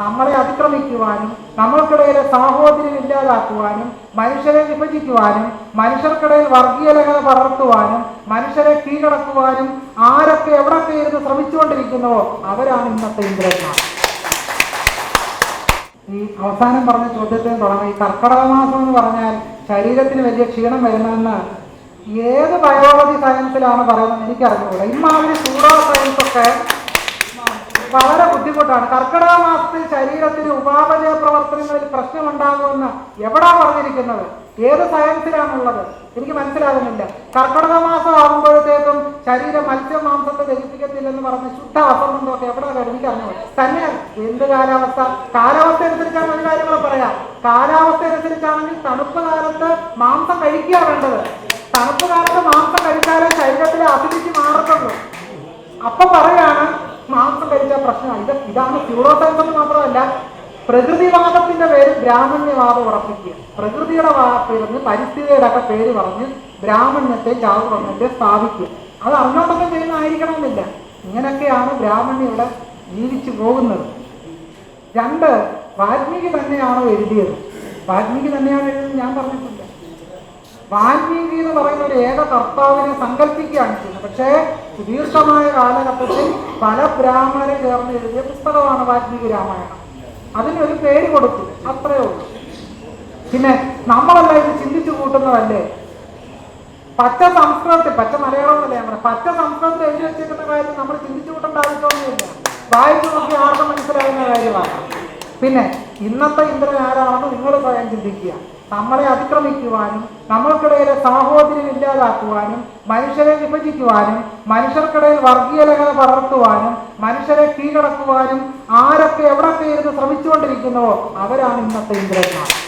നമ്മളെ അതിക്രമിക്കുവാനും നമ്മൾക്കിടയിലെ സാഹോദര്യം ഇല്ലാതാക്കുവാനും മനുഷ്യരെ വിഭജിക്കുവാനും മനുഷ്യർക്കിടയിൽ വർഗീയതകൾ പടർത്തുവാനും മനുഷ്യരെ കീഴടക്കുവാനും ആരൊക്കെ എവിടൊക്കെ ഇരുന്ന് ശ്രമിച്ചുകൊണ്ടിരിക്കുന്നുവോ അവരാണ് ഇന്നത്തെ ഇന്ദ്രന്മാർ. ഈ അവസാനം പറഞ്ഞ ചോദ്യത്തിന് തുടങ്ങി. ഈ കർക്കടക മാസം എന്ന് പറഞ്ഞാൽ ശരീരത്തിന് വലിയ ക്ഷീണം വരുന്നതെന്ന് ഏത് ബയോളജി സയൻസിലാണ് പറയുന്നത് എനിക്കറിഞ്ഞുകൂടാ. ഇമാതിരി സൂഡോ സയൻസ് ഒക്കെ വളരെ ബുദ്ധിമുട്ടാണ്. കർക്കിടക മാസത്തിൽ ശരീരത്തിന് ഉപാപചയ പ്രവർത്തനങ്ങളിൽ പ്രശ്നമുണ്ടാകുമെന്ന് എവിടാ പറഞ്ഞിരിക്കുന്നത്? ഏത് സയൻസിലാണുള്ളത്? എനിക്ക് മനസ്സിലാകുന്നില്ല. കർക്കിടക മാസം ആകുമ്പോഴത്തേക്കും ശരീരം മത്സ്യമാംസത്തെ ദഹിപ്പിക്കത്തില്ലെന്ന് പറഞ്ഞ് ശുദ്ധ അസംബന്ധമൊക്കെ എവിടെ അറിഞ്ഞു തന്നെ എന്ത് കാലാവസ്ഥ? കാലാവസ്ഥ അനുസരിച്ചാണ് ഒരു കാര്യങ്ങൾ പറയാം. കാലാവസ്ഥ അനുസരിച്ചാണെങ്കിൽ തണുപ്പ് കാലത്ത് മാംസം കഴിക്കുക വേണ്ടത്. തണുപ്പ് കാലത്ത് മാംസം കഴിച്ചാലേ ശരീരത്തിലെ അസിഡിറ്റി മാറത്തുള്ളൂ. അപ്പൊ പറയാണ് മാംസം കഴിച്ച പ്രശ്നമാണ്. ഇത് ഇതാണ് സ്യൂഡോസൈൻസ് എന്ന് മാത്രമല്ല പ്രകൃതിവാദത്തിന്റെ പേര് ബ്രാഹ്മണ്യവാദം ഉറപ്പിക്കുക. പ്രകൃതിയുടെ വാ- പേരിന് പരിസ്ഥിതിയുടെ ഒക്കെ പേര് പറഞ്ഞ് ബ്രാഹ്മണ്യത്തെ ചാതുർണത്തെ സ്ഥാപിക്കുക. അത് അറിഞ്ഞോണ്ടൊക്കെ ചെയ്യുന്നതായിരിക്കണമെന്നില്ല. ഇങ്ങനെയൊക്കെയാണ് ബ്രാഹ്മണ്യയുടെ ജീവിച്ചു പോകുന്നത്. രണ്ട് വാൽമീകി തന്നെയാണോ എഴുതിയത്? വാൽമീകി തന്നെയാണ് എഴുതിയത്. ഞാൻ പറഞ്ഞിട്ടില്ല വാൽമീകി എന്ന് പറയുന്ന ഒരു ഏക കർത്താവിനെ സങ്കല്പിക്കുകയാണ് ചെയ്യുന്നത്. പക്ഷേ സുദീർഘമായ കാലഘട്ടത്തിൽ പല ബ്രാഹ്മണരെ ചേർന്ന് എഴുതിയ പുസ്തകമാണ് വാൽമീകി രാമായണം. അതിനൊരു പേര് കൊടുത്തു. അത്രയേ ഉള്ളൂ. പിന്നെ നമ്മളല്ല ഇത് ചിന്തിച്ചു കൂട്ടുന്നതല്ലേ? പച്ച സംസ്കൃതത്തിൽ പച്ച മലയാളം എന്നല്ലേ പറയാം പച്ച സംസ്കൃതത്തിൽ എഴുതി വെച്ചിരിക്കുന്ന കാര്യം നമ്മൾ ചിന്തിച്ചു കൂട്ടേണ്ട ആവശ്യമൊന്നുമില്ല. വായിച്ചു നോക്കി ആർക്കും മനസ്സിലാകുന്ന കാര്യമാണ്. പിന്നെ ഇന്നത്തെ ഇന്ദ്രൻ ആരാണെന്ന് നിങ്ങൾ സ്വയം ചിന്തിക്കുക. നമ്മളെ അതിക്രമിക്കുവാനും നമ്മൾക്കിടയിലെ സാഹോദര്യം ഇല്ലാതാക്കുവാനും മനുഷ്യരെ വിഭജിക്കുവാനും മനുഷ്യർക്കിടയിൽ വർഗീയലകത പടർത്തുവാനും മനുഷ്യരെ കീഴടക്കുവാനും ആരൊക്കെ എവിടൊക്കെ ഇരുന്ന് ശ്രമിച്ചുകൊണ്ടിരിക്കുന്നുവോ അവരാണ് ഇന്നത്തെ ഇന്ദ്രന്മാർ.